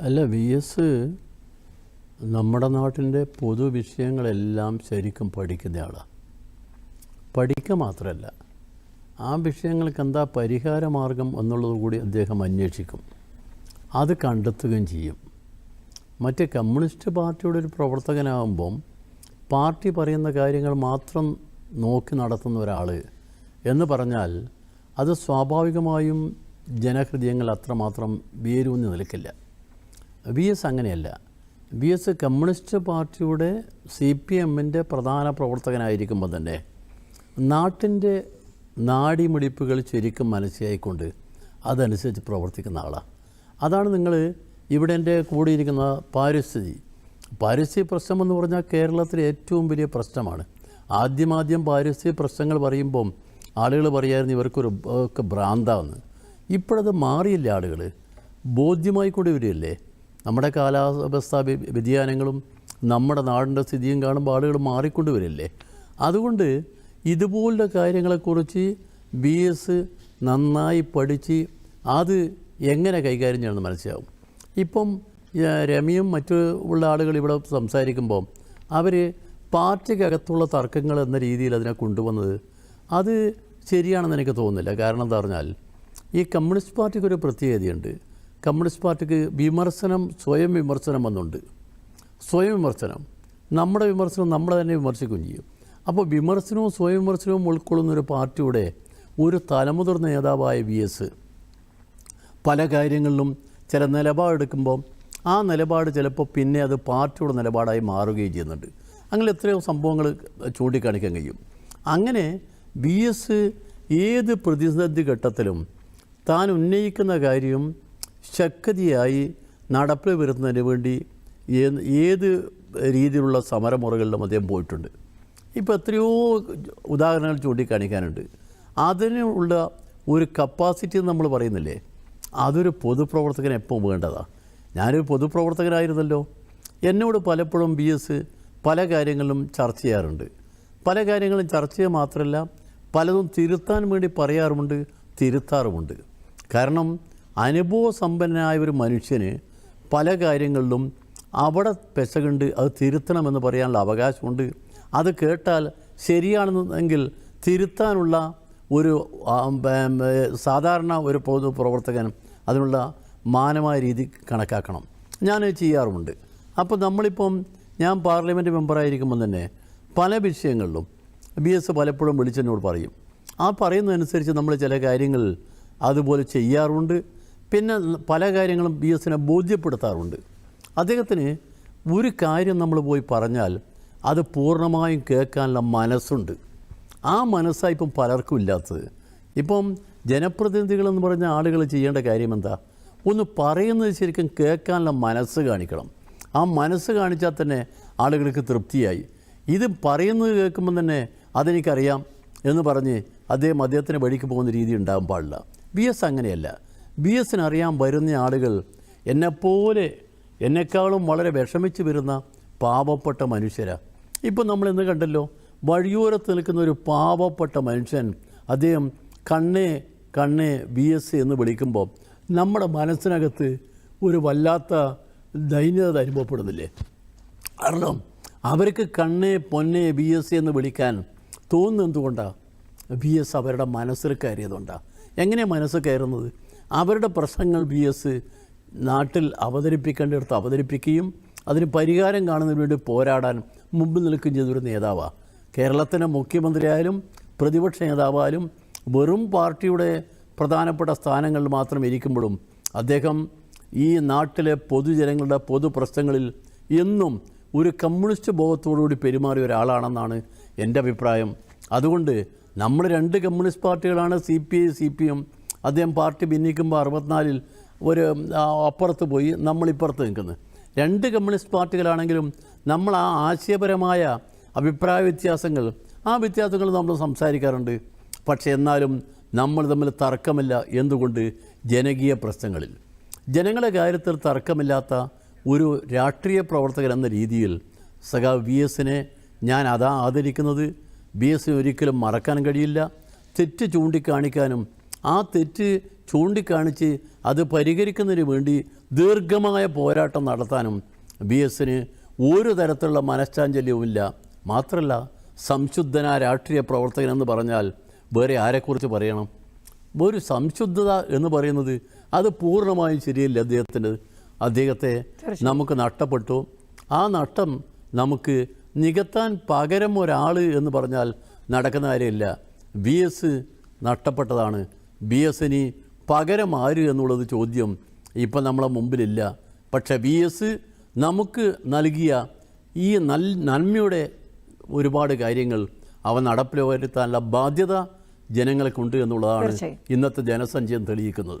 അല്ല V S നമ്മുടെ നാട്ടിന്റെ പൊതുവിഷയങ്ങളെല്ലാം ശരിക്കും പഠിക്കുന്ന ആളാണ് പഠിക്കുക മാത്രമല്ല ആ വിഷയങ്ങൾക്ക് എന്താ പരിഹാരമാർഗം എന്നുള്ളത് കൂടി അദ്ദേഹം അന്വേഷിക്കും. അത് കണ്ടെത്തുകയും ചെയ്യും. മറ്റ് കമ്മ്യൂണിസ്റ്റ് പാർട്ടിയുടെ ഒരു പ്രവർത്തകനാകുമ്പം പാർട്ടി പറയുന്ന കാര്യങ്ങൾ മാത്രം നോക്കി നടത്തുന്ന ഒരാൾ എന്ന് പറഞ്ഞാൽ അത് സ്വാഭാവികമായും ജനഹൃദയങ്ങൾ അത്രമാത്രം വേരൂന്നി നിൽക്കില്ല. വി എസ് അങ്ങനെയല്ല. വി എസ് കമ്മ്യൂണിസ്റ്റ് പാർട്ടിയുടെ സി പി എമ്മിന്റെ പ്രധാന പ്രവർത്തകനായിരിക്കുമ്പോൾ തന്നെ നാട്ടിന്റെ നാടിമിടിപ്പുകൾ ശരിക്കും മനസ്സിലായിക്കൊണ്ട് അതനുസരിച്ച് പ്രവർത്തിക്കുന്ന ആളാണ് അതാണ് നിങ്ങൾ ഇവിടെ എന്റെ കൂടിയിരിക്കുന്ന പാരിസ്ഥിതി. പാരിസ്ഥിതി പ്രശ്നം എന്ന് പറഞ്ഞാൽ കേരളത്തിലെ ഏറ്റവും വലിയ പ്രശ്നമാണ്. ആദ്യമാദ്യം പാരിസ്ഥിതിക പ്രശ്നങ്ങൾ പറയുമ്പം ആളുകൾ പറയായിരുന്നു ഇവർക്കൊരു ഒക്കെ ഭ്രാന്താന്ന്. ഇപ്പോഴത് മാറിയില്ല ആളുകൾ? ബോധ്യമായിക്കൊണ്ട് വരികയല്ലേ? നമ്മുടെ കാലാവസ്ഥ വ്യതിയാനങ്ങളും നമ്മുടെ നാടിന്റെ സ്ഥിതിയും കാണുമ്പോൾ ആളുകൾ മാറിക്കൊണ്ട് വരില്ലേ? അതുകൊണ്ട് ഇതുപോലുള്ള കാര്യങ്ങളെക്കുറിച്ച് ബി എസ് നന്നായി പഠിച്ച് അത് എങ്ങനെ കൈകാര്യം ചെയ്യണമെന്ന് മനസ്സിലാവും. ഇപ്പം രമിയും മറ്റു ഉള്ള ആളുകൾ ഇവിടെ സംസാരിക്കുമ്പോൾ അവർ പാർട്ടിക്കകത്തുള്ള തർക്കങ്ങൾ എന്ന രീതിയിൽ അതിനെ കൊണ്ടുവന്നത് അത് ശരിയാണെന്ന് എനിക്ക് തോന്നുന്നില്ല. കാരണം എന്താ പറഞ്ഞാൽ ഈ കമ്മ്യൂണിസ്റ്റ് പാർട്ടിക്കൊരു പ്രത്യേകതയുണ്ട്. കമ്മ്യൂണിസ്റ്റ് പാർട്ടിക്ക് വിമർശനം സ്വയം വിമർശനം എന്നുണ്ട് സ്വയം വിമർശനം. നമ്മുടെ വിമർശനം നമ്മളെ തന്നെ വിമർശിക്കുകയും ചെയ്യും. അപ്പോൾ വിമർശനവും സ്വയം വിമർശനവും ഉൾക്കൊള്ളുന്ന ഒരു പാർട്ടിയുടെ ഒരു തലമുതിർന്ന നേതാവായ വി എസ് പല കാര്യങ്ങളിലും ചില നിലപാടെടുക്കുമ്പോൾ ആ നിലപാട് ചിലപ്പോൾ പിന്നെ അത് പാർട്ടിയുടെ നിലപാടായി മാറുകയും ചെയ്യുന്നുണ്ട്. അങ്ങനെ എത്രയോ സംഭവങ്ങൾ ചൂണ്ടിക്കാണിക്കാൻ കഴിയും. അങ്ങനെ ബി എസ് ഏത് പ്രതിസന്ധി ഘട്ടത്തിലും താൻ ഉന്നയിക്കുന്ന കാര്യം ശക്തിയായി നടപ്പിൽ വരുന്നതിന് വേണ്ടി ഏത് രീതിയിലുള്ള സമരമുറകളിലും അദ്ദേഹം പോയിട്ടുണ്ട്. ഇപ്പോൾ എത്രയോ ഉദാഹരണങ്ങൾ ചൂണ്ടിക്കാണിക്കാനുണ്ട്. അതിനുള്ള ഒരു കപ്പാസിറ്റി നമ്മൾ പറയുന്നില്ലേ അതൊരു പൊതുപ്രവർത്തകൻ എപ്പോൾ വേണ്ടതാണ് ഞാനൊരു പൊതുപ്രവർത്തകനായിരുന്നല്ലോ. എന്നോട് പലപ്പോഴും ബി എസ് പല കാര്യങ്ങളും ചർച്ച ചെയ്യാറുണ്ട്. പല കാര്യങ്ങളും ചർച്ച ചെയ്യുക മാത്രമല്ല പലതും തിരുത്താൻ വേണ്ടി പറയാറുമുണ്ട് തിരുത്താറുമുണ്ട്. കാരണം അനുഭവസമ്പന്നനായ ഒരു മനുഷ്യന് പല കാര്യങ്ങളിലും അവിടെ പെശകുണ്ട് അത് തിരുത്തണമെന്ന് പറയാനുള്ള അവകാശമുണ്ട്. അത് കേട്ടാൽ ശരിയാണെന്നെങ്കിൽ തിരുത്താനുള്ള ഒരു സാധാരണ ഒരു പൊതു പ്രവർത്തകൻ അതിനുള്ള മാനമായ രീതി കണക്കാക്കണം. ഞാൻ ചെയ്യാറുമുണ്ട്. അപ്പോൾ നമ്മളിപ്പം ഞാൻ പാർലമെന്റ് മെമ്പറായിരിക്കുമ്പോൾ തന്നെ പല വിഷയങ്ങളിലും ബി എസ് പലപ്പോഴും വിളിച്ചെന്നോട് പറയും. ആ പറയുന്നതനുസരിച്ച് നമ്മൾ ചില കാര്യങ്ങൾ അതുപോലെ ചെയ്യാറുണ്ട്. പിന്നെ പല കാര്യങ്ങളും ബി എസിനെ ബോധ്യപ്പെടുത്താറുണ്ട്. അദ്ദേഹത്തിന് ഒരു കാര്യം നമ്മൾ പോയി പറഞ്ഞാൽ അത് പൂർണമായും കേൾക്കാനുള്ള മനസ്സുണ്ട്. ആ മനസ്സാണ് ഇപ്പം പലർക്കും ഇല്ലാത്തത്. ഇപ്പം ജനപ്രതിനിധികളെന്ന് പറഞ്ഞ ആളുകൾ ചെയ്യേണ്ട കാര്യം എന്താ? ഒന്ന് പറയുന്നത് ശരിക്കും കേൾക്കാനുള്ള മനസ്സ് കാണിക്കണം. ആ മനസ്സ് കാണിച്ചാൽ തന്നെ ആളുകൾക്ക് തൃപ്തിയായി. ഇത് പറയുന്നത് കേൾക്കുമ്പോൾ തന്നെ അതെനിക്കറിയാം എന്ന് പറഞ്ഞ് അദ്ദേഹം അദ്ദേഹത്തിന് വഴിക്ക് പോകുന്ന രീതി ഉണ്ടാകാൻ പാടില്ല. ബി എസ് അങ്ങനെയല്ല. ബി എസിന് അറിയാൻ വരുന്ന ആളുകൾ എന്നെപ്പോലെ എന്നെക്കാളും വളരെ വിഷമിച്ച് വരുന്ന പാവപ്പെട്ട മനുഷ്യരാണ് ഇപ്പം നമ്മൾ ഇന്ന് കണ്ടല്ലോ വഴിയോരത്ത് നിൽക്കുന്ന ഒരു പാവപ്പെട്ട മനുഷ്യൻ അദ്ദേഹം കണ്ണേ കണ്ണേ ബി എസ് എന്ന് വിളിക്കുമ്പോൾ നമ്മുടെ മനസ്സിനകത്ത് ഒരു വല്ലാത്ത ദൈന്യത അനുഭവപ്പെടുന്നില്ലേ? കാരണം അവർക്ക് കണ്ണേ പൊന്നേ ബി എസ് എന്ന് വിളിക്കാൻ തോന്നുന്നത് എന്തുകൊണ്ടാണ് ബി എസ് അവരുടെ മനസ്സിൽ കയറിയതുകൊണ്ടാണ് എങ്ങനെയാണ് മനസ്സ് കയറുന്നത്? അവരുടെ പ്രശ്നങ്ങൾ ബി എസ് നാട്ടിൽ അവതരിപ്പിക്കേണ്ടിടത്ത് അവതരിപ്പിക്കുകയും അതിന് പരിഹാരം കാണുന്നതിന് വേണ്ടി പോരാടാൻ മുമ്പ് നിൽക്കുകയും ചെയ്തൊരു നേതാവാണ് കേരളത്തിന്റെ മുഖ്യമന്ത്രിയായാലും പ്രതിപക്ഷ നേതാവായാലും വെറും പാർട്ടിയുടെ പ്രധാനപ്പെട്ട സ്ഥാനങ്ങളിൽ മാത്രം ഇരിക്കുമ്പോഴും അദ്ദേഹം ഈ നാട്ടിലെ പൊതുജനങ്ങളുടെ പൊതു പ്രശ്നങ്ങളിൽ എന്നും ഒരു കമ്മ്യൂണിസ്റ്റ് ബോധത്തോടുകൂടി പെരുമാറിയ ഒരാളാണെന്നാണ് എന്റെ അഭിപ്രായം. അതുകൊണ്ട് നമ്മൾ രണ്ട് communist പാർട്ടികളാണ് C P I C P M അദ്ദേഹം പാർട്ടി ഭിന്നിക്കുമ്പോൾ അറുപത്തിനാലിൽ ഒരു അപ്പുറത്ത് പോയി നമ്മളിപ്പുറത്ത് നിൽക്കുന്നത് രണ്ട് കമ്മ്യൂണിസ്റ്റ് പാർട്ടികളാണെങ്കിലും നമ്മൾ ആ ആശയപരമായ അഭിപ്രായ വ്യത്യാസങ്ങൾ ആ വ്യത്യാസങ്ങൾ നമ്മൾ സംസാരിക്കാറുണ്ട്. പക്ഷേ എന്നാലും നമ്മൾ തമ്മിൽ തർക്കമില്ല എന്തുകൊണ്ട്? ജനകീയ പ്രശ്നങ്ങളിൽ. ജനങ്ങളുടെ കാര്യത്തിൽ തർക്കമില്ലാത്ത ഒരു രാഷ്ട്രീയ പ്രവർത്തകൻ എന്ന രീതിയിൽ സഖാവ് വി എസിനെ ഞാൻ അതാ ആദരിക്കുന്നത്. ബി എസ് ഒരിക്കലും മറക്കാൻ കഴിയില്ല. തെറ്റ് ചൂണ്ടിക്കാണിക്കാനും ആ തെറ്റ് ചൂണ്ടിക്കാണിച്ച് അത് പരിഹരിക്കുന്നതിന് വേണ്ടി ദീർഘമായ പോരാട്ടം നടത്താനും ബി എസിന് ഒരു തരത്തിലുള്ള മനഃശാഞ്ചല്യവുമില്ല. മാത്രമല്ല സംശുദ്ധന രാഷ്ട്രീയ പ്രവർത്തകനെന്ന് പറഞ്ഞാൽ വേറെ ആരെക്കുറിച്ച് പറയണം? ഒരു സംശുദ്ധത എന്ന് പറയുന്നത് അത് പൂർണമായും ശരിയല്ല അദ്ദേഹത്തിന്റെ അദ്ദേഹത്തെ നമുക്ക് നഷ്ടപ്പെട്ടു. ആ നഷ്ടം നമുക്ക് നികത്താൻ പകരം ഒരാൾ എന്ന് പറഞ്ഞാൽ നടക്കുന്ന കാര്യമില്ല. V S നഷ്ടപ്പെട്ടതാണ്. ബി എസിന് പകരം ആര് എന്നുള്ളത് ചോദ്യം ഇപ്പം നമ്മളെ മുമ്പിലില്ല. പക്ഷേ ബി എസ് നമുക്ക് നൽകിയ ഈ നൽ നന്മയുടെ ഒരുപാട് കാര്യങ്ങൾ അവ നടപ്പിൽ വരുത്താനുള്ള ബാധ്യത ജനങ്ങൾക്കുണ്ട് എന്നുള്ളതാണ് ഇന്നത്തെ ജനസഞ്ചയം തെളിയിക്കുന്നത്.